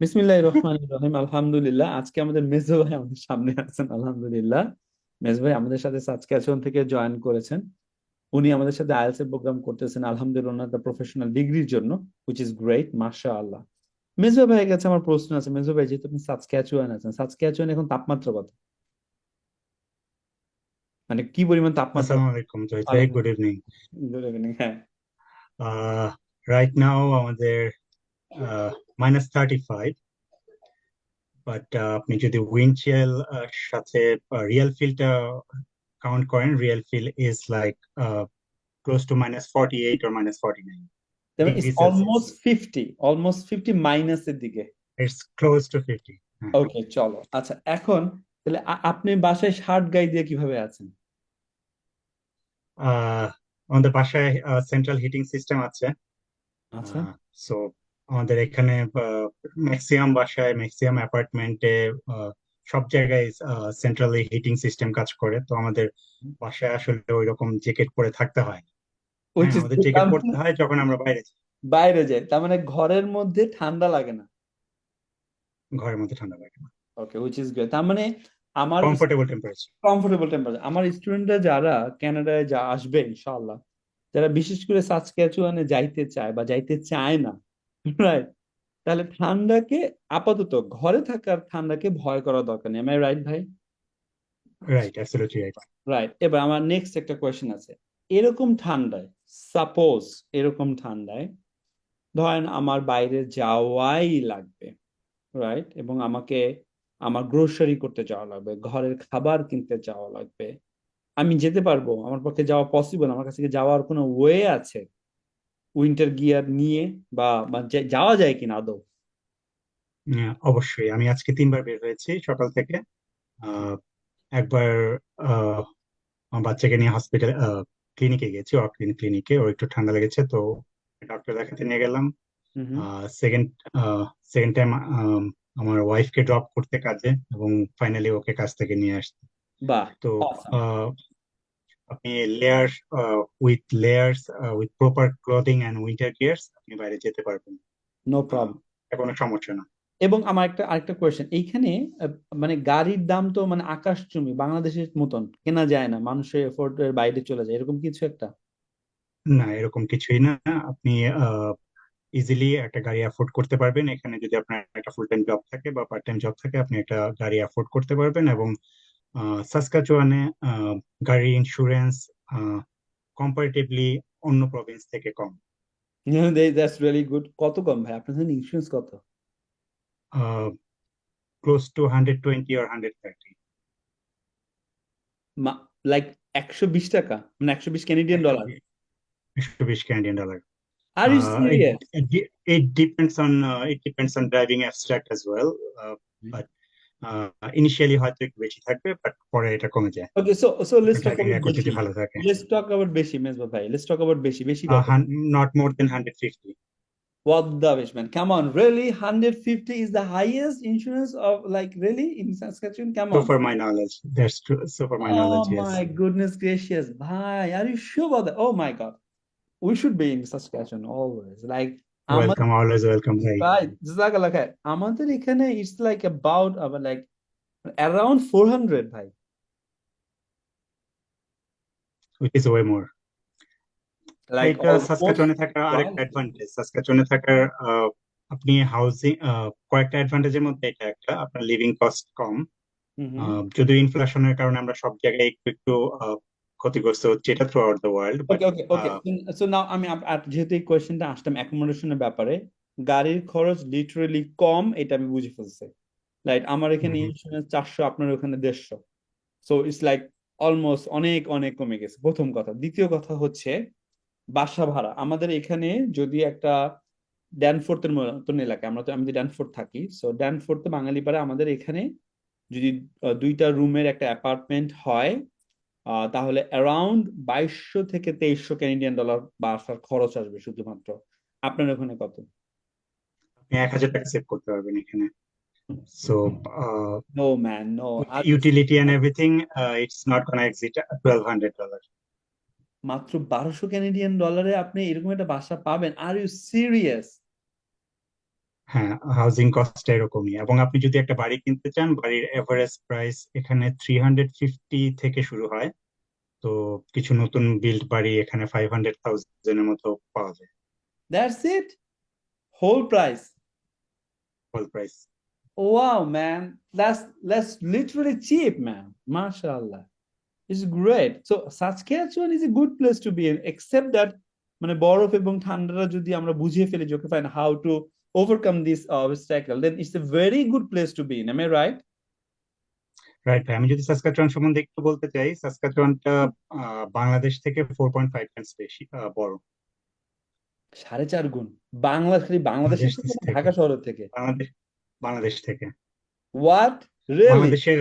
বিসমিল্লাহির রহমানির রহিম আলহামদুলিল্লাহ। আজকে আমাদের মেজো ভাই আমাদের সামনে আছেন আলহামদুলিল্লাহ। মেজো ভাই আমাদের সাথে সাবস্ক্রিপশন থেকে জয়েন করেছেন। উনি আমাদের সাথে আইএলটিএস এর প্রোগ্রাম করতেছেন আলহামদুলিল্লাহ ওনার প্রফেশনাল ডিগ্রির জন্য হুইচ ইজ গ্রেট মাশাআল্লাহ। মেজো ভাইয়ের কাছে আমার প্রশ্ন আছে মেজো ভাই যেহেতু আপনি সাবস্ক্রিপশন আছেন সাবস্ক্রিপশন এখন তাপমাত্রা কত? মানে কি পরিমাণ তাপমাত্রা? alaikum, Joy. Very good evening. Good evening হ্যাঁ। right now আমাদের uh, minus 35 বাট আপনি যদি উইন্ড চিল সাথে রিয়েল ফিলটা কাউন্ট করেন real feel is like close to minus 48 or minus 49 তাহলে degree it's Celsius almost fifty almost fifty মাইনাসের দিকে। ইটস ক্লোজ টু 50 হ্যাঁ। ওকে চলো। আচ্ছা এখন তাহলে আপনি বাসায় শার্ট গায়ে দিয়ে কীভাবে আছেন? আমাদের বাসায় সেন্ট্রাল হিটিং সিস্টেম আছে। আচ্ছা। সো আমাদের এখানে ম্যাক্সিমাম বাসায় ম্যাক্সিমাম অ্যাপার্টমেন্টে সব জায়গায় সেন্ট্রালি হিটিং সিস্টেম কাজ করে। তো আমাদের বাসায় আসলে ওই রকম জ্যাকেট পরে থাকতে হয়। হ্যাঁ আমাদের জ্যাকেট পরতে হয় যখন আমরা বাইরে যাই। বাইরে যাই তার মানে ঘরের মধ্যে ঠান্ডা লাগে না? ঘরের মধ্যে ঠান্ডা লাগে না। ওকে উইচ ইজ গুড তার মানে আমার কমফোর্টেবল টেম্পারেচার কমফোর্টেবল টেম্পারেচার আমার স্টুডেন্টরা যারা কানাডায় যা আসবে ইনশাআল্লাহ যারা বিশেষ করে সাসক্যাচুয়ানে যাইতে চায় বা যাইতে চায় না রাইট তাহলে ঠান্ডাকে আপাতত ঘরে থাকার ঠান্ডাকে ভয় করা দরকার নেই। আমি রাইট ভাই? রাইট অ্যাবসলিউটলি রাইট রাইট এবার আমার নেক্সট একটা কোয়েশ্চেন আছে। এরকম ঠান্ডায় সাপোজ এরকম ঠান্ডায় ধরেন আমার বাইরে যাওয়াই লাগবে রাইট এবং আমাকে আমার গ্রোসারি করতে যাওয়া লাগবে ঘরের খাবার কিনতে যাওয়া লাগবে। আমি যেতে পারব আমার পক্ষে যাওয়া পসিবল আমার কাছে কি যাওয়ার কোনো ওয়ে আছে? উইন্টার গিয়ার নিয়ে বা যাওয়া যায় কিনা আদৌ? অবশ্যই। আমি আজকে তিনবার বের হয়েছি সকাল থেকে। একবার আমার বাচ্চাকে নিয়ে হসপিটাল ক্লিনিকে গেছি অক্লিন ক্লিনিকে ওর একটু ঠান্ডা লেগেছে তো ডক্টর দেখাতে নিয়ে গেলাম। সেকেন্ড সেকেন্ড টাইম আমার ওয়াইফকে ড্রপ করতে কাজে এবং ফাইনালি ওকে কাজ থেকে নিয়ে আসতে। তো আপনি layer with layers with proper clothing and winter gears আপনি বাইরে যেতে পারবেন। নো প্রবলেম কোনো সমস্যা না। এবং আমার একটা আরেকটা কোয়েশ্চেন এইখানে মানে গাড়ির দাম তো মানে আকাশচুম্বী বাংলাদেশের মতন কেনা যায় না মানুষের এফোর্টের বাইরে চলে যায় এরকম কিছু একটা? না এরকম কিছুই না। আপনি ইজিলি একটা গাড়ি অ্যাফোর্ড করতে পারবেন। এখানে যদি আপনার একটা ফুল টাইম জব থাকে বা পার্ট টাইম জব থাকে আপনি একটা গাড়ি অ্যাফোর্ড করতে পারবেন এবং সাসকাচুয়ানে গাড়ির ইন্স্যুরেন্স কম্পারেটিভলি অন্য প্রভিন্স থেকে কম। দ্যাটস রিয়েলি গুড কত কম ভাই? আপনাদের ইন্স্যুরেন্স কত? ক্লোজ টু হান্ড্রেড টোয়েন্টি আর হান্ড্রেড থার্টি লাইক একশো বিশ টাকা? মানে একশো বিশ ক্যানাডিয়ান ডলার একশো বিশ Canadian dollar are you Uh, serious it, it, it depends on uh, it depends on driving abstract as well uh, but uh, initially হয়তো একটু বেশি থাকবে বাট পরে এটা কমে যায় okay so so let's talk about বেশি ভালো থাকে লেটস টক অ্যাবাউট বেশি মেজবা ভাই লেটস টক অ্যাবাউট বেশি বেশি uh, not more than 150 What the wish, man? Come on, really? 150 is the highest insurance of like really in Saskatchewan? Come so for my knowledge that's true so for my Oh knowledge yes my goodness gracious. Bhai, are you sure about that? Oh my God. We should be in Saskatchewan always. Like, welcome always welcome ভাই ভাই জাজাকাল্লাহ খায়ের আমাদের এখানে it's like about about like around 400 ভাই which is way more. Like এটা থাকার আরেকটা. Advantage সাসকাচুয়ানে থাকার আহ, আপনি হাউজিং কয়েকটা অ্যাডভান্টেজের মধ্যে এটা একটা আপনার লিভিং কস্ট কম। যদিও ইনফ্লেশনের কারণে আমরা সব জায়গায় একটু একটু ক্ষতিগ্রস্ত হচ্ছে এটা throughout the world okay okay okay so now আমি যেহেতু এই কোয়েশ্চেনটা আসলাম অ্যাকোমোডেশনের ব্যাপারে গাড়ির খরচ লিটারেলি কম এটা আমি বুঝে ফেলছি। লাইক আমার এখানে। ইন্স্যুরেন্স চারশো আপনার ওখানে দেড়শো। সো ইটস লাইক অলমোস্ট অনেক অনেক কমে গেছে প্রথম কথা। দ্বিতীয় কথা হচ্ছে বাসা ভাড়া। আমাদের এখানে যদি একটা ড্যানফোর্থের মতন এলাকায় আমরা তো আমি ড্যানফোর্থ থাকি সো ড্যানফোর্থে বাঙালি পাড়া আমাদের এখানে যদি দুইটা রুমের একটা অ্যাপার্টমেন্ট হয় তাহলে অ্যারাউন্ড বাইশশো থেকে তেইশশো ক্যানাডিয়ান ডলার বাসার খরচ আসবে শুধুমাত্র। আপনার ওখানে কত? আপনি এক হাজার টাকা সেভ করতে পারবেন এখানে। So no man no utility and everything it's not gonna exit twelve hundred dollar মাত্র বারোশো ক্যানাডিয়ান ডলারে আপনি এরকম একটা বাসা পাবেন। আর ইউ সিরিয়াস হ্যাঁ হাউজিং কস্ট এরকমই। এবং আপনি যদি একটা বাড়ি কিনতে চান বাড়ির এভারেজ প্রাইস এখানে থ্রি হান্ড্রেড ফিফটি থেকে শুরু হয়। তো কিছু নতুন বিল্ড বাড়ি এখানে ফাইভ হান্ড্রেড থাউজেন্ডের মতো পাওয়া যায়। That's it whole price whole price Wow, man, that's that's literally cheap, man. MashaAllah. It's great. So Saskatchewan is a good place to be in, except that মানে বরফ এবং ঠান্ডাটা যদি আমরা বুঝিয়ে ফেলি যে okay fine how to overcome this obstacle then it's a very good place to be in. Am I right? Right ভাই আমি যদি সাসকাচুয়ান সম্বন্ধে একটু বলতে চাই সাসকাচুয়ানটা বাংলাদেশ থেকে ফোর পয়েন্ট ফাইভ টাইমস বেশি বড়। সাড়ে চার গুণ। বাংলাদেশ থেকে ঢাকা শহর থেকে? বাংলাদেশ বাংলাদেশ থেকে। হোয়াট বাংলাদেশের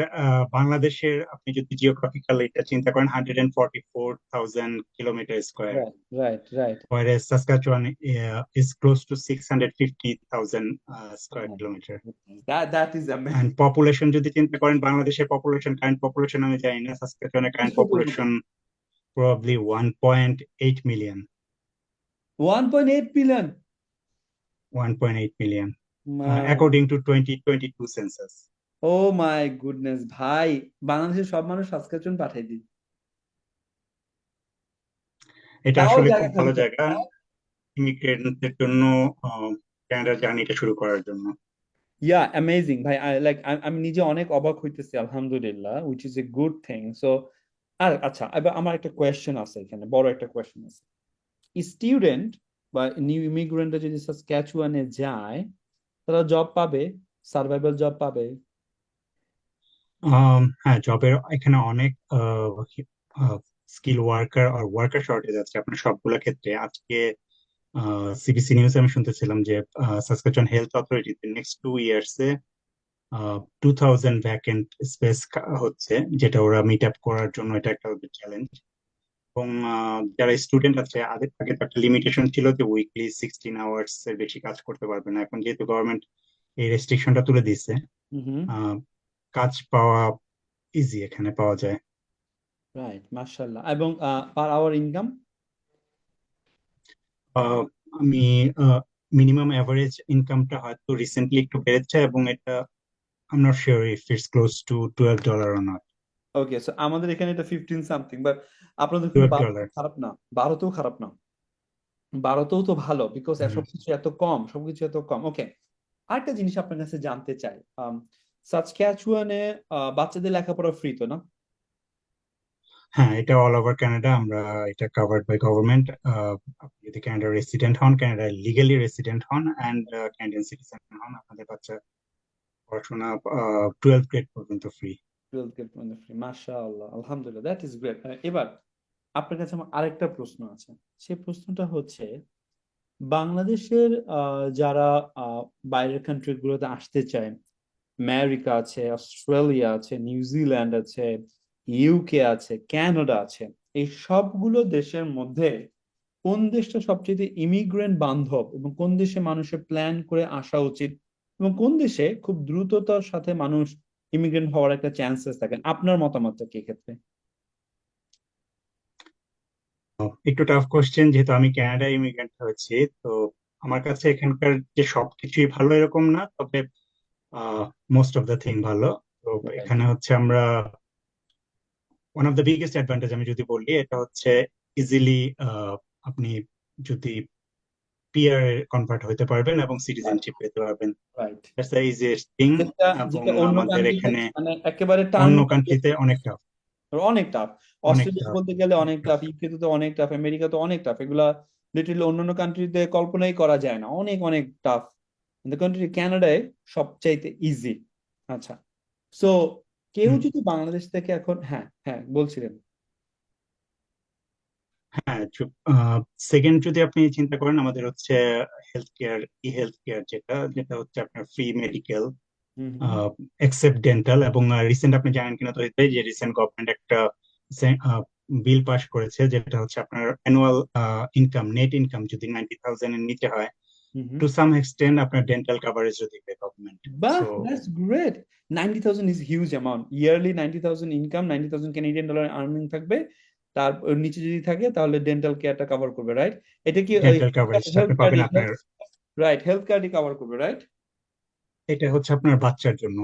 বাংলাদেশের আপনি যদি জিওগ্রাফিক্যাল এটা চিন্তা করেন 144000 kilometre square right right right whereas Saskatchewan is close to 650000 square kilometre that that is population যদি চিন্তা করেন বাংলাদেশের পপুলেশন কারেন্ট পপুলেশন আমি জানি না সাসকাচুয়ানের current population point eight million 1.8 million 1.8 million according to 2022 census oh my goodness ভাই বাংলাদেশের সব মানুষ সাসকাচুয়ান পাঠাই দিন। এটা আসলে খুব ভালো জায়গা ইমিগ্রেন্টদের জন্য ক্যানাডা জার্নিটা শুরু করার জন্য। ইয়া অ্যামেজিং ভাই লাইক আমি নিজে অনেক অবাক হইতেছি আলহামদুলিল্লাহ which is a good thing so আর আচ্ছা এবার আমার একটা কোয়েশ্চেন আছে এখানে বড় একটা কোয়েশ্চেন আছে। স্টুডেন্ট বা নিউ ইমিগ্রেন্টরা যদি সাসক্যাচুয়ানে যায় তারা জব পাবে সার্ভাইভাল জব পাবে? হ্যাঁ জবের এখানে অনেক স্কিল ওয়ার্কার আর ওয়ার্কার শর্টেজ আছে। আপনার সবগুলো ক্ষেত্রে। আজকে সিবিসি নিউজ আমি শুনতেছিলাম যে সাসকাচুয়ান হেলথ অথরিটিতে নেক্সট টু ইয়ার্সে টু থাউজেন্ড ভ্যাকেন্ট স্পেস হচ্ছে যেটা ওরা মিট আপ করার জন্য এটা একটা চ্যালেঞ্জ এবং যারা স্টুডেন্ট আছে আগে আগে তো একটা লিমিটেশন ছিল যে উইকলি সিক্সটিন আওয়ার্স এর বেশি কাজ করতে পারবে না। এখন যেহেতু গভর্নমেন্ট এই রেস্ট্রিকশনটা তুলে দিছে কাজ পাওয়া ইজি এখানে পাওয়া যায়। রাইট মাশাআল্লাহ। এবং পার আওয়ার ইনকাম আমি মিনিমাম অ্যাভারেজ ইনকামটা হয়তো রিসেন্টলি একটু বেড়েছে এবং এটা I not sure if it's close to twelve dollar or not okay so আমাদের এখানে এটা ফিফটিন সামথিং বাট আপনাদের খারাপ না বারোতেও খারাপ না। বারোতেও তো ভালো বিকজ সবকিছু এত কম সবকিছু এত কম। ওকে আরেকটা জিনিস আপনার কাছে জানতে চাই সাসক্যাচুয়ানে বাচ্চাদের লেখাপড়া ফ্রি তো না? হ্যাঁ এটা অল ওভার কানাডা আমরা এটা কাভার্ড বাই গভর্নমেন্ট আপনি যদি কানাডা রেসিডেন্ট হন কানাডা লিগালি রেসিডেন্ট হন অ্যান্ড কানাডিয়ান সিটিজেন হন আপনাদের বাচ্চা পড়াশোনা টুয়েলভ গ্রেড পর্যন্ত ফ্রি টুয়েলভ গ্রেড পর্যন্ত ফ্রি মাশাআল্লাহ আলহামদুলিল্লাহ দ্যাট ইজ গ্রেট এবার আপনার কাছে আমার আরেকটা প্রশ্ন আছে। সেই প্রশ্নটা হচ্ছে বাংলাদেশের যারা বাইরের কান্ট্রি গুলোতে আসতে চায় আমেরিকা আছে, অস্ট্রেলিয়া আছে নিউজিল্যান্ড আছে ইউকে আছে কানাডা আছে। এই সবগুলো দেশের মধ্যে কোন দেশটা সবচেয়ে ইমিগ্রেন্ট বান্ধব এবং কোন দেশে মানুষের প্ল্যান করে আসা উচিত এবং কোন দেশে খুব দ্রুততার সাথে মানুষ ইমিগ্রেন্ট হওয়ার একটা চান্সেস থাকে? আপনার মতামতটা কি ক্ষেত্রে একটু টাফ কোশ্চেন যেহেতু আমি কানাডা ইমিগ্রেন্ট হয়েছি, তো আমার কাছে এখানকার যে সবকিছুই ভালো এরকম না, তবে মোস্ট অফ দ্য থিং ভালো। তো এখানে হচ্ছে আমরা one of the biggest advantage আমি যদি বলি এটা হচ্ছে ইজিলি আপনি যদি পিআর কনভার্ট হতে পারবেন এবং সিটিজেনশিপ পেতে পারবেন। দ্যাটস দ্য ইজিয়েস্ট থিং এবং আমাদের এখানে মানে একেবারে অন্য কান্ট্রিতে অনেক টাফ অনেক টাফ অস্ট্রেলিয়া বলতে গেলে অনেক টাফ ইউকে তো অনেক টাফ আমেরিকা তো অনেক টাফ এগুলা লিটারালি অন্যান্য কান্ট্রিতে কল্পনাই করা যায় না। অনেক অনেক টাফ কান্ট্রি কানাডায় সবচাইতে ইজি আচ্ছা সো কেউ। যদি বাংলাদেশ থেকে এখন হ্যাঁ হ্যাঁ বলছিলেন হ্যাঁ সেকেন্ড যদি আপনি চিন্তা করেন আমাদের হচ্ছে হেলথ কেয়ার ই হেলথ কেয়ার যেটা যেটা হচ্ছে আপনার ফ্রি মেডিকেল। এক্সেপ্ট ডেন্টাল এবং রিসেন্ট আপনি জানেন কিনা তো যে রিসেন্ট গভর্নমেন্ট একটা বিল পাস করেছে যেটা হচ্ছে আপনার অ্যানুয়াল ইনকাম নেট ইনকাম যদি নাইনটি থাউজেন্ড এর নিচে হয় হুম। টু সাম এক্সটেন্ড আপনার ডেন্টাল কাভারেজ দিবে গভর্নমেন্ট বাহ that's great ninety thousand is huge amount yearly ninety thousand income ninety thousand Canadian dollar earning থাকবে। তার নিচে যদি থাকে তাহলে ডেন্টাল কেয়ারটা কভার করবে রাইট এটা কি ডেন্টাল কাভারেজ পাবেন আপনার রাইট হেলথ কার্ডই কভার করবে রাইট এটা হচ্ছে আপনার বাচ্চার জন্য।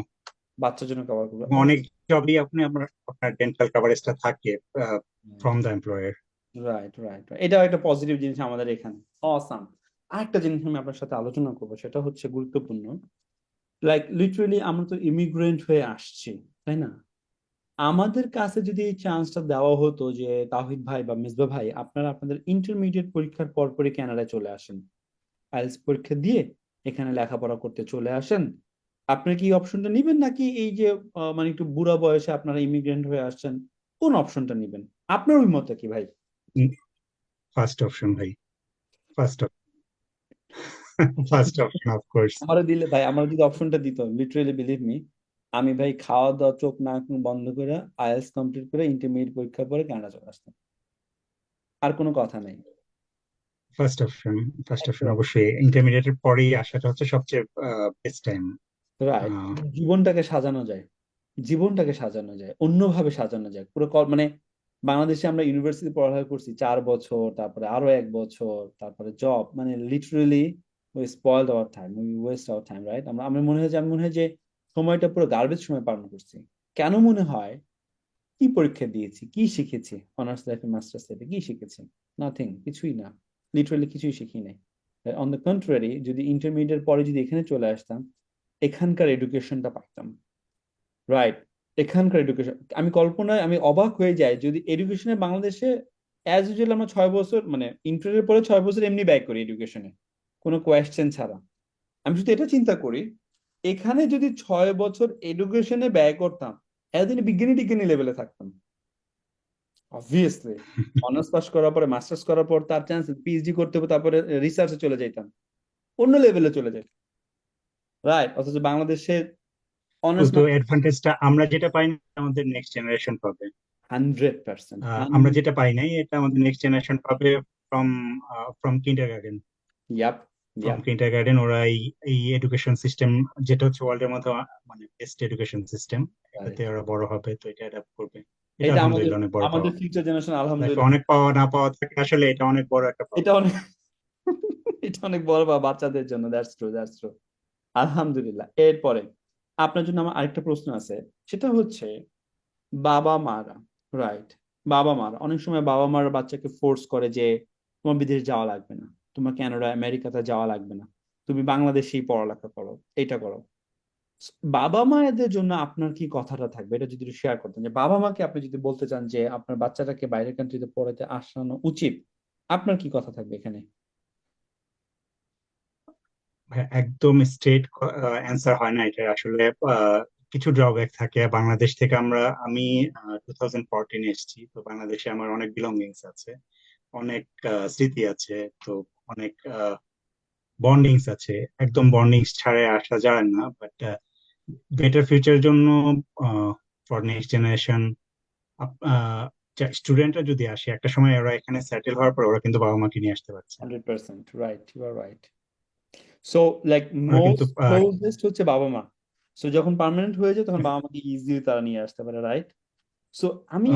বাচ্চার জন্য কভার করবে। অনেক জবই আপনি আপনার আপনার ডেন্টাল কভারেজটা থাকে from the employer right right এটাও একটা পজিটিভ জিনিস আমাদের এখানে। অসাম আরেকটা জিনিস আমি আপনার সাথে আলোচনা করব, সেটা হচ্ছে গুরুত্বপূর্ণ। লাইক লিটারেলি আমরা তো ইমিগ্রেন্ট হয়ে আসছি, তাই না? আমাদের কাছে যদি এই চান্সটা দেওয়া হতো যে তাহিদ ভাই বা মিসবা ভাই, আপনারা আপনাদের ইন্টারমিডিয়েট পরীক্ষার পরপরই কানাডায় চলে আসেন। আইএলটিএস পরীক্ষা দিয়ে এখানে লেখাপড়া করতে চলে আসেন। আপনারা কি অপশনটা নিবেন নাকি এই যে মানে একটু বুড়া বয়সে আপনারা ইমিগ্রেন্ট হয়ে আসছেন, কোন অপশনটা নিবেন? আপনার ওই মতে কি ভাই? ফার্স্ট অপশন ভাই। First first option of course আমারও দিলে ভাই আমার যদি অপশনটা দিত লিটারেলি বিলিভ মি আমি ভাই খাওয়া দাওয়া চোখ নাক বন্ধ করে আইএলটিএস কমপ্লিট করে ইন্টারমিডিয়েট পরীক্ষা পরে কানাডা চলে আসতাম। আর কোনো কথা নেই। ফার্স্ট অপশন ফার্স্ট অপশন অবশ্যই। ইন্টারমিডিয়েটের পরেই আসাটা হচ্ছে সবচেয়ে বেস্ট টাইম রাইট জীবনটাকে সাজানো যায়। জীবনটাকে সাজানো যায়। অন্যভাবে সাজানো যায়। পুরো মানে বাংলাদেশে আমরা ইউনিভার্সিটি পড়ালেখা করছি চার বছর, তারপরে আরও এক বছর, তারপরে জব মানে literally we spoiled our time we waste our time right আমরা, আমার মনে হয় যে, আমি মনে হয় যে সময়টা পুরো গার্বেজ সময় পালন করছি। কেন মনে হয়? কি পরীক্ষা দিয়েছি? কি শিখেছি? অনার্স লাইফে মাস্টার্স লাইফে কি শিখেছি? নাথিং কিছুই না। লিটারালি কিছুই শিখি নাই। অন দ্য কন্ট্রারি যদি ইন্টারমিডিয়েট পরে যদি এখানে চলে আসতাম, এখানকার এডুকেশনটা পাইতাম রাইট এখানকার এডুকেশন আমি কল্পনায় আমি অবাক হয়ে যাই যদি এডুকেশনে বাংলাদেশে অ্যাজ ইউজুয়াল আমরা ছয় বছর মানে ইন্টারের পরে ছয় বছর এমনি ব্যয় করি এডুকেশনে কোনো কোয়েশ্চেন ছাড়া। আমি শুধু এটা চিন্তা করি এখানে যদি ছয় বছর এডুকেশনে ব্যয় করতাম এতদিন বিজ্ঞানী টিজ্ঞানী লেভেলে থাকতাম। অবভিয়াসলি অনার্স পাস করার পরে মাস্টার্স করার পর তার চান্স পিএইচডি করতে হবে তারপরে রিসার্চে চলে যাইতাম। অন্য লেভেলে চলে যাইতাম। রাইট অথচ বাংলাদেশে অনার্স অ্যাডভান্টেজটা আমরা যেটা পাই না আমাদের নেক্সট জেনারেশন পাবে। Hundred percent. আহ, আমরা যেটা পাই নাই এটা আমাদের নেক্সট জেনারেশন পাবে from from kindergarten yep from yep kindergarten ওরা এই এডুকেশন সিস্টেম যেটা হচ্ছে ওয়ার্ল্ডের মধ্যে মানে বেস্ট এডুকেশন সিস্টেম এটাতে ওরা বড় হবে তো এটা অ্যাডাপ্ট করবে। এটা আলহামদুলিল্লাহ অনেক বড় আমাদের ফিউচার জেনারেশন আলহামদুলিল্লাহ অনেক পাওয়া না পাওয়া থাকে আসলে এটা অনেক বড় একটা এটা অনেক এটা অনেক বড় বাচ্চাদের জন্য দ্যাটস ট্রু দ্যাটস ট্রু আলহামদুলিল্লাহ। এরপরে আপনার জন্য আমার আরেকটা প্রশ্ন আছে। সেটা হচ্ছে বাবা মারা রাইট বাবা মারা অনেক সময় বাবা মারা বাচ্চাকে ফোর্স করে যে, তোমার বিদেশ যাওয়া লাগবে না। তোমার কানাডা আমেরিকাতে যাওয়া লাগবে না। তুমি বাংলাদেশেই পড়ালেখা করো। এটা করো। বাবা মায়েদের জন্য আপনার কি কথাটা থাকবে? এটা যদি শেয়ার করতেন। যে বাবা মাকে আপনি যদি বলতে চান যে, আপনার বাচ্চাটাকে বাইরের কান্ট্রিতে পড়াতে আসানো উচিত, আপনার কি কথা থাকবে এখানে? একদম স্ট্রেট অ্যান্সার হয় না। এটা আসলে কিছু ড্রব্যাক থাকে। বাংলাদেশ থেকে আমরা, আমি টু থাউজেন্ড ফোরটিন এসেছি। তো বাংলাদেশে আমার অনেক বিলঙ্গিংস আছে, অনেক স্মৃতি আছে, তো অনেক বন্ডিংস আছে। একদম বন্ডিংস ছাড়া আসা যায় না বাট বেটার ফিউচারের জন্য ফর নেক্সট জেনারেশন স্টুডেন্টরা যদি আসে, একটা সময় ওরা এখানে সেটেল হওয়ার পর ওরা কিন্তু বাবা মাকে নিয়ে আসতে পারছে hundred percent right you are right so like most closest হচ্ছে বাবা মা। সো যখন পার্মানেন্ট হয়ে যায় তখন বাবা মাকে ইজিলি তারা নিয়ে আসতে পারে রাইট সো আমি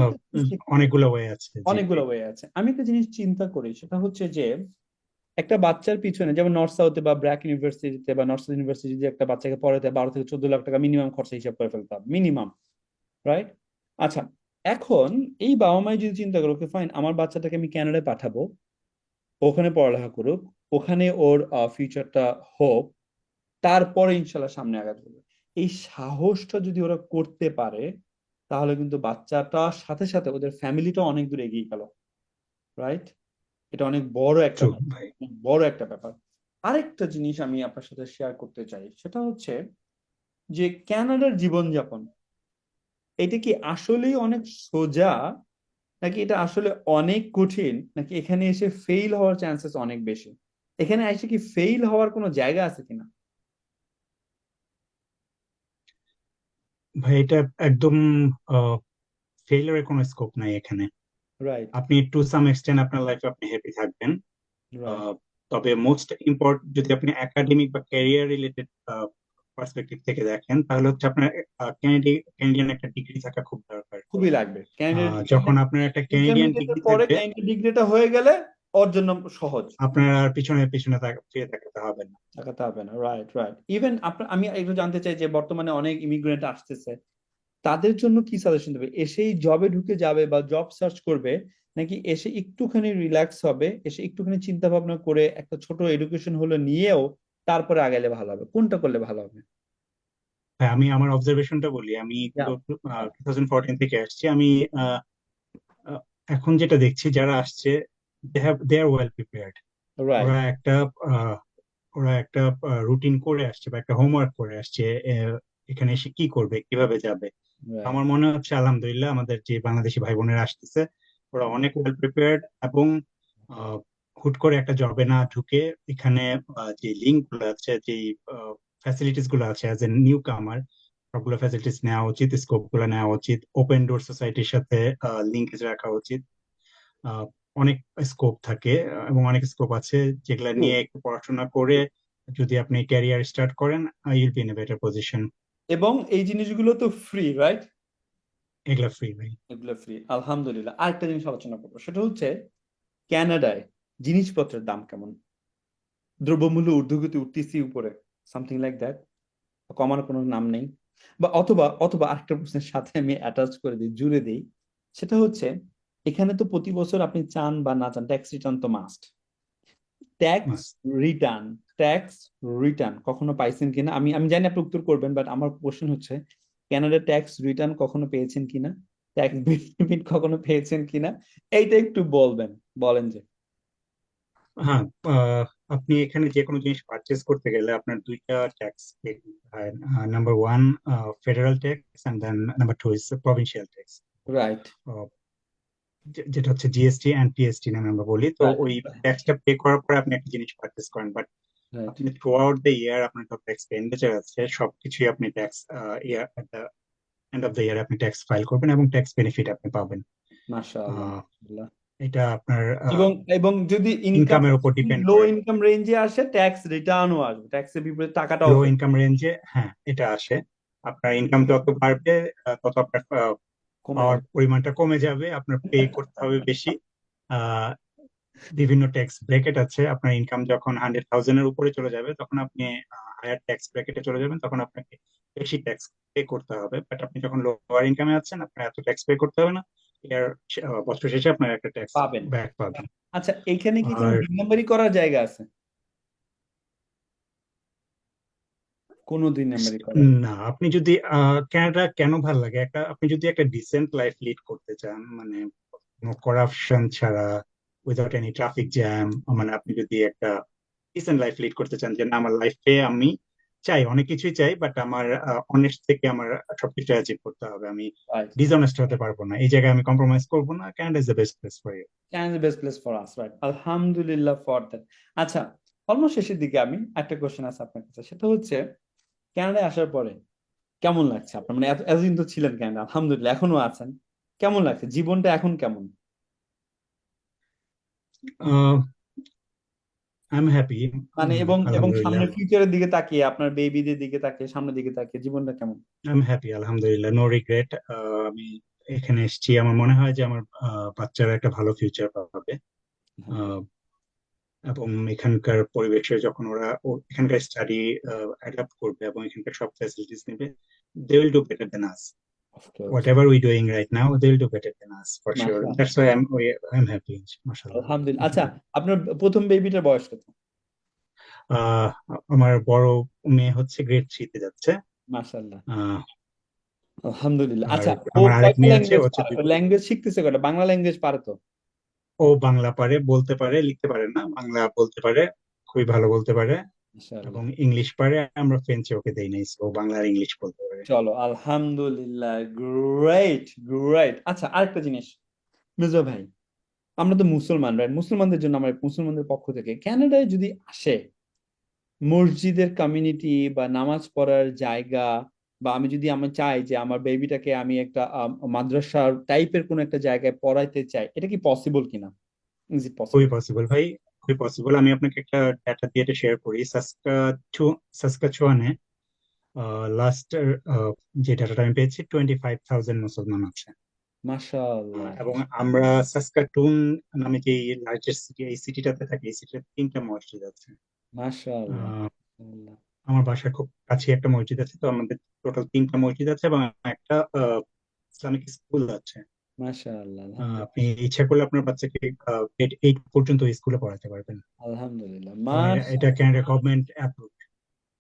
অনেকগুলো ওয়ে আছে অনেকগুলো ওয়ে আছে। আমি একটা জিনিস চিন্তা করি সেটা হচ্ছে যে একটা বাচ্চার পিছনে যেমন নর্থ সাউথে বা ব্র্যাক ইউনিভার্সিটিতে বা নর্থ সাউথ ইউনিভার্সিটিতে একটা বাচ্চাকে পড়াতে বারো থেকে চোদ্দ লাখ টাকা মিনিমাম খরচা হিসাব করে ফেলতে হবে মিনিমাম রাইট আচ্ছা এখন এই বাবা মাই যদি চিন্তা করো ফাইন আমার বাচ্চাটাকে আমি কানাডায় পাঠাবো ওখানে পড়ালেখা করুক ওখানে ওর ফিউচারটা হোক তারপরে ইনশাল্লাহ সামনে আগাতে হবে। এই সাহসটা যদি ওরা করতে পারে তাহলে কিন্তু বাচ্চাটার সাথে সাথে ওদের ফ্যামিলিটা অনেক দূর এগিয়ে গেল রাইট এটা অনেক বড় একটা বড় একটা ব্যাপার। আরেকটা জিনিস আমি আপনার সাথে শেয়ার করতে চাই সেটা হচ্ছে যে ক্যানাডার জীবনযাপন এটা কি আসলেই অনেক সোজা নাকি এটা আসলে অনেক কঠিন নাকি এখানে এসে ফেইল হওয়ার চান্সেস অনেক বেশি? এখানে এসে কি ফেইল হওয়ার কোনো জায়গা আছে কিনা? ভাই এটা একদম ফেইলারের কোনো স্কোপ নাই এখানে। রাইট আপনি টু সাম এক্সটেন্ট আপনার লাইফে আপনি হ্যাপি থাকবেন। তবে মোস্ট ইম্পর্টেন্ট যদি আপনি একাডেমিক বা ক্যারিয়ার রিলেটেড পার্সপেক্টিভ থেকে দেখেন তাহলে হচ্ছে আপনার ক্যানাডিয়ান একটা ডিগ্রি থাকা খুব দরকার। খুবই লাগবে। যখন আপনার একটা ক্যানাডিয়ান ডিগ্রি পরে ক্যান্ডিডেট ডিগ্রিটা হয়ে গেলে ওর জন্য সহজ। আপনার আর পিছনে পিছনে ফিরে তাকাতে হবে না। তাকাতে হবে না রাইট রাইট ইভেন আমি একটু জানতে চাই যে বর্তমানে অনেক ইমিগ্রেন্ট আসতেছে। তাদের জন্য কি সাজেশন দেবে? এসেই জবে ঢুকে যাবে বা জব সার্চ করবে নাকি এসে একটুখানি রিল্যাক্স হবে এসে একটুখানি চিন্তা ভাবনা করে একটা ছোট এডুকেশন হলো নিয়েও তারপরে আগাইলে ভালো হবে? কোনটা করলে ভালো হবে? হ্যাঁ আমি আমার অবজারভেশনটা বলি। আমি. টু থাউজেন্ড ফোরটিন থেকে আসছি। আমি এখন যেটা দেখছি যারা আসছে they have they are well prepared right ওরা একটা ওরা একটা রুটিন করে আসছে বা একটা হোমওয়ার্ক করে আসছে এখানে এসে কি করবে কীভাবে যাবে। আমার মনে হচ্ছে আলহামদুলিল্লাহ আমাদের যে বাংলাদেশি ভাই বোনেরা আসতেছে ওরা অনেক ওয়েল প্রিপেয়ার্ড এবং হুট করে একটা জবে না ঢুকে এখানে যে লিঙ্কগুলো আছে যে ফ্যাসিলিটিসগুলো আছে অ্যাজ এ নিউ কামার সবগুলো ফ্যাসিলিটিস নেওয়া উচিত স্কোপগুলো নেওয়া উচিত ওপেন ডোর সোসাইটির সাথে লিঙ্কেজ রাখা উচিত। অনেক স্কোপ থাকে এবং অনেক স্কোপ আছে যেগুলা নিয়ে একটু পড়াশোনা করে যদি আপনি ক্যারিয়ার স্টার্ট করেন you'll be in a better position এবং এই জিনিসগুলো তো ফ্রি রাইট এগুলা ফ্রি ভাই। এগুলো ফ্রি আলহামদুলিল্লাহ। আরেকটা জিনিস আলোচনা করব সেটা হচ্ছে কানাডায় জিনিসপত্রের দাম কেমন? দ্রব্যমূল্য ঊর্ধ্বগতি উঠতেছি উপরে সামথিং লাইক দ্যাট কমানোর কোনো নাম নেই বা অথবা অথবা আরেকটা প্রশ্নের সাথে আমি অ্যাটাচ করে দিই জুড়ে দিই সেটা হচ্ছে এখানে তো প্রতি বছর আপনি চান বা না চান ট্যাক্স রিটার্ন তো must tax return tax return কখনো পাইছেন কিনা? আমি আমি জানি আপনি উত্তর করবেন বাট আমার কোশ্চেন হচ্ছে কানাডা ট্যাক্স রিটার্ন কখনো পেয়েছেন কিনা? ট্যাক্স বেনিফিট কখনো পেয়েছেন কিনা? এইটা একটু বলবেন বলেন যে। হ্যাঁ আপনি এখানে যে কোনো জিনিস পারচেস করতে গেলে আপনার দুইটা ট্যাক্স হয় number one federal tax and then number two is provincial tax right যেটা হচ্ছে জিএসটি এন্ড টিএসটি নামে আমরা বলি তো. ওই ট্যাক্সটা পে করার পরে আপনি একটা জিনিস পারচেস করেন বাট আপনি থ্রু আউট দ্য ইয়ার আপনার যত এক্সপেন্ডিচার আছে সবকিছুই আপনি tax year end of the year আপনি ট্যাক্স ফাইল করবেন এবং ট্যাক্স বেনিফিট আপনি পাবেন। মাশাআল্লাহ এটা আপনার এবং এবং যদি ইনকামের উপর ডিপেন্ড লো ইনকাম রেঞ্জে আসে ট্যাক্স রিটার্নও আসবে। ট্যাক্সের বিপরীতে টাকাটাও লো ইনকাম রেঞ্জে হ্যাঁ এটা আসে। আপনার ইনকাম যত বাড়বে তত আপনার পাওয়ার পরিমাণটা কমে যাবে আপনার পে করতে হবে বেশি। বিভিন্ন ট্যাক্স ব্র্যাকেট আছে আপনার ইনকাম যখন হান্ড্রেড থাউজেন্ড এর উপরে চলে যাবে তখন আপনি হায়ার ট্যাক্স ব্র্যাকেটে চলে যাবেন তখন আপনাকে বেশি ট্যাক্স পে করতে হবে। বাট আপনি যখন লোয়ার ইনকামে আছেন আপনার এত ট্যাক্স পে করতে হবে না। এর বছর শেষে আপনার একটা ট্যাক্স পাবেন। ব্যাক পাবেন। আচ্ছা এইখানে কি আর- নাম্বারই করার জায়গা আছে? কোনো দুই নাম্বারই করার না আপনি যদি কানাডা কেন ভালো লাগে? একটা আপনি যদি একটা ডিসেন্ট লাইফ লিড করতে চান মানে কোনো করাপশন ছাড়া উইদাউট এনি ট্রাফিক জ্যাম মানে আপনি যদি একটা ডিসেন্ট লাইফ লিড করতে চান যে না আমার লাইফে আমি চাই অনেক কিছুই চাই বাট আমার অনেস্ট থেকে আমার সবকিছু অ্যাচিভ করতে হবে। আমি ডিসঅনেস্ট হতে পারব না। এই জায়গায় আমি কম্প্রোমাইজ করব না। Canada is the best place for you can the best place for us right আলহামদুলিল্লাহ ফর দ্যাট আচ্ছা অলমোস্ট শেষের দিকে আমি একটা কোশ্চেন আছে আপনার কাছে। সেটা হচ্ছে কানাডায় আসার পরে কেমন লাগছে আপনার? মানে এত- এতদিন তো ছিলেন কানাডা আলহামদুলিল্লাহ এখনও আছেন। কেমন লাগছে? জীবনটা এখন কেমন? আই এম হ্যাপি মানে এবং এবং সামনের ফিউচারের দিকে তাকিয়ে আপনার বেবিদের দিকে তাকিয়ে সামনের দিকে তাকিয়ে জীবনটা কেমন? আই এম হ্যাপি আলহামদুলিল্লাহ নো রিগ্রেট আমি এখানে এসেছি। আমার মনে হয় যে আমার বাচ্চারা একটা ভালো ফিউচার পাবে। আহ, এবং এখানকার পরিবেশে যখন ওরা এখানকার স্টাডি অ্যাডাপ্ট করবে এবং এখানকার সব ফ্যাসিলিটিস নেবে they will do better than us now they will do better than us for sure মাশাআল্লাহ। That's why I am I am happy মাশাআল্লাহ আলহামদুলিল্লাহ আচ্ছা আপনার প্রথম বেবিটার বয়স কত? আমার বড় মেয়ে হচ্ছে গ্রেড থ্রিতে যাচ্ছে। মাশাআল্লাহ। আলহামদুলিল্লাহ। আচ্ছা ল্যাঙ্গুয়েজ শিখতেছে কয়টা? বাংলা ল্যাঙ্গুয়েজ পারে তো ও বাংলা পারে বলতে পারে লিখতে পারে না বাংলা বলতে পারে খুবই ভালো বলতে পারে এবং ইংলিশ পারে আমরা ফ্রেঞ্চে ওকে দেই নাই ও বাংলা আর ইংলিশ বলতে পারে। চলো আলহামদুলিল্লাহ গ্রেট গ্রেট আচ্ছা আরেকটা জিনিস। মির্জা ভাই আমরা তো মুসলমান রাইট মুসলমানদের জন্য আমার মুসলমানদের পক্ষ থেকে কানাডায় যদি আসে মসজিদের কমিউনিটি বা নামাজ পড়ার জায়গা বা আমি যদি আমি চাই যে আমার বেবিটাকে আমি একটা মাদ্রাসার টাইপের কোন একটা জায়গায় পড়াইতে চাই এটা কি পসিবল কিনা? ইজ ইট পসিবল খুবই পসিবল ভাই খুবই পসিবল আমি আপনাকে একটা ডাটা দিয়ে এটা শেয়ার করি। সাসকা সাসকাচুয়ানে লাস্ট যে ডাটাটা আমি পেয়েছি টোয়েন্টি ফাইভ থাউজেন্ড মুসলমান আছে। মাশাআল্লাহ। এবং আমরা সাসকাটুন নামে যে লার্জেস্ট সিটি এই সিটিটাতে থাকি এই সিটিতে তিনটা মসজিদ আছে। মাশাআল্লাহ। আমার বাসার খুব কাছে একটা মসজিদ আছে তো আমাদের টোটাল তিনটা মসজিদ আছে এবং একটা ইসলামিক স্কুল আছে। মাশাআল্লাহ আপনি ইচ্ছা করলে আপনার বাচ্চাকে গ্রেড এইট পর্যন্ত স্কুলে পড়াতে পারবেন। আলহামদুলিল্লাহ এবং এটা- ক্যানাডা গভর্নমেন্ট অ্যাপ্রুভ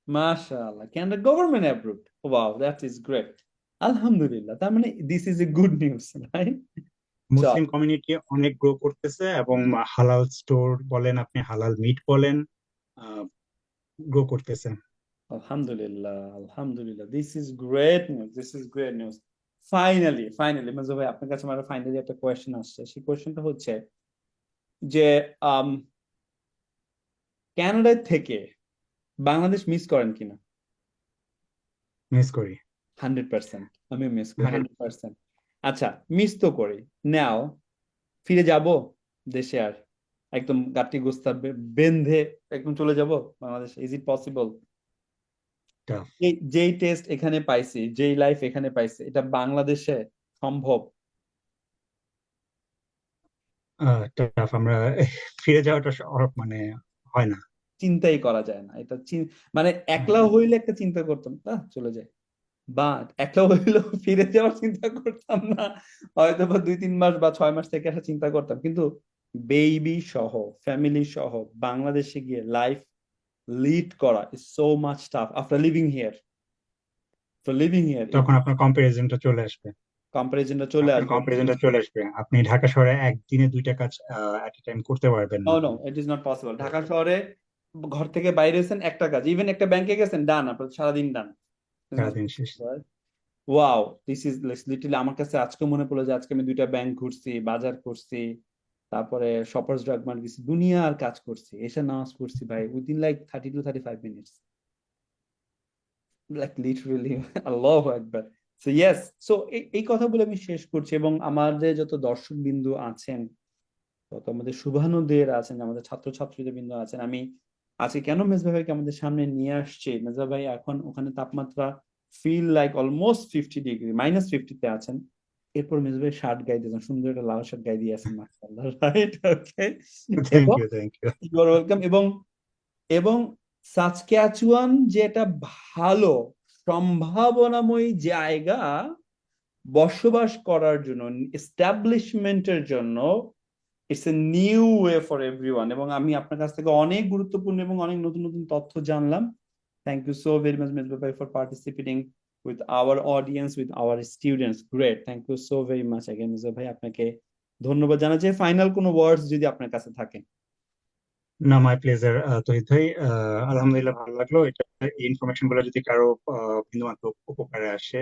মাশাআল্লাহ Canada government approved wow that is great আলহামদুলিল্লাহ তার মানে this is a good news right? Muslim community অনেক গ্রো করতেছে এবং হালাল স্টোর বলেন আপনি হালাল মিট বলেন গ্রো করতেছে। আলহামদুলিল্লাহ আলহামদুলিল্লাহ। This is great news this is great news finally finally মেজো ভাই আপনার কাছে আমার ফাইনালি একটা কোয়েশ্চেন আসছে। সেই কোয়েশ্চেনটা হচ্ছে যে ক্যানাডা থেকে বাংলাদেশ মিস করেন কিনা? মিস করি। হান্ড্রেড পার্সেন্ট আমি মিস করি। হান্ড্রেড পার্সেন্ট আচ্ছা মিস তো করি। নাও ফিরে যাব দেশে আর একদম গাটি গোস্তা বেঁধে একদম চলে যাব বাংলাদেশ। Is it possible. যেই টেস্ট এখানে পাইছি যেই লাইফ এখানে পাইছি এটা বাংলাদেশে সম্ভব? টাফ আমরা ফিরে যাওয়াটা মানে হয় না। চিন্তাই করা যায় না। এটা মানে একলা হইলে একটা চিন্তা করতাম তা চলে যায়। বাট একলা হইলেও ফিরে যাওয়ার চিন্তা করতাম না। হয়তো বা দুই তিন মাস বা ছয় মাস থেকে একটা চিন্তা করতাম। কিন্তু বেবি সহ ফ্যামিলি সহ বাংলাদেশে গিয়ে লাইফ লিড করা is so much tough after living here for living here তখন আপনার কম্পারিজনটা চলে আসবে। কম্পারিজনটা চলে আসবে। কম্পারিজনটা চলে আসবে। আপনি ঢাকা শহরে একদিনে দুইটা কাজ এট এ টাইম করতে পারবেন না। No no it is not possible Dhaka শহরে ঘর থেকে বাইরে হয়েছেন একটা কাজ। ইভেন একটা ব্যাংকে গেছেন ডান আপনার সারাদিন ডান সারাদিন শেষ। ওয়াও দিস ইজ লিটারলি আমার কাছে আজকে মনে পড়ল যে আজকে আমি দুইটা ব্যাংক ঘুরছি বাজার করছি। তারপরে শপার্স ড্রাগ মার্ট গেছি, দুনিয়ার কাজ করছি, এসে নামাজ পড়ছি ভাই within like thirty two thirty five minutes like literally আল্লাহ একবার সো ইয়েস সো এই কথা বলে আমি শেষ করছি এবং আমাদের যত দর্শক বিন্দু আছেন তত আমাদের শুভানুদের আছেন, আমাদের ছাত্রছাত্রীদের বিন্দু আছেন, আমি আজকে কেন মেজবা ভাইকে আমাদের সামনে নিয়ে আসছি? মেজবা ভাই এখন ওখানে তাপমাত্রা feel like almost fifty degree minus ফিফটিতে আছেন। এরপর মেজবা ভাই শার্ট গায়ে দিয়েছেন। সুন্দর একটা লাল শার্ট গায়ে দিয়ে আছেন মাশাআল্লাহ right okay thank you thank you you are welcome এবং এবং সাসক্যাচুয়ান যে একটা ভালো সম্ভাবনাময়ী জায়গা বসবাস করার জন্য এস্টাবলিশমেন্টের জন্য it's a new way for everyone এবং আমি আপনার কাছ থেকে অনেক গুরুত্বপূর্ণ এবং অনেক নতুন নতুন তথ্য জানলাম। Thank you so very much Mezba ভাই for participating with our audience with our students great thank you so very much again Mezba ভাই. আপনাকে ধন্যবাদ জানাচ্ছি। ফাইনাল কোনো ওয়ার্ডস যদি আপনার কাছে থাকে? না মাই প্লেজার তহিদ ভাই। আলহামদুলিল্লাহ ভালো লাগল। এটা এই ইনফরমেশনগুলো যদি কারও বিন্দুমাত্র উপকারে আসে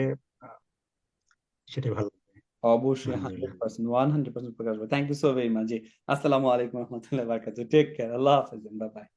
সেটাই ভালো অবশ্যই hundred percent one hundred percent Prakash thank you so very much জি আসসালামু আলাইকুম রহমতুল্লাহ বারকাতু টেক কেয়ার আল্লাহ হাফেজ। Bye bye.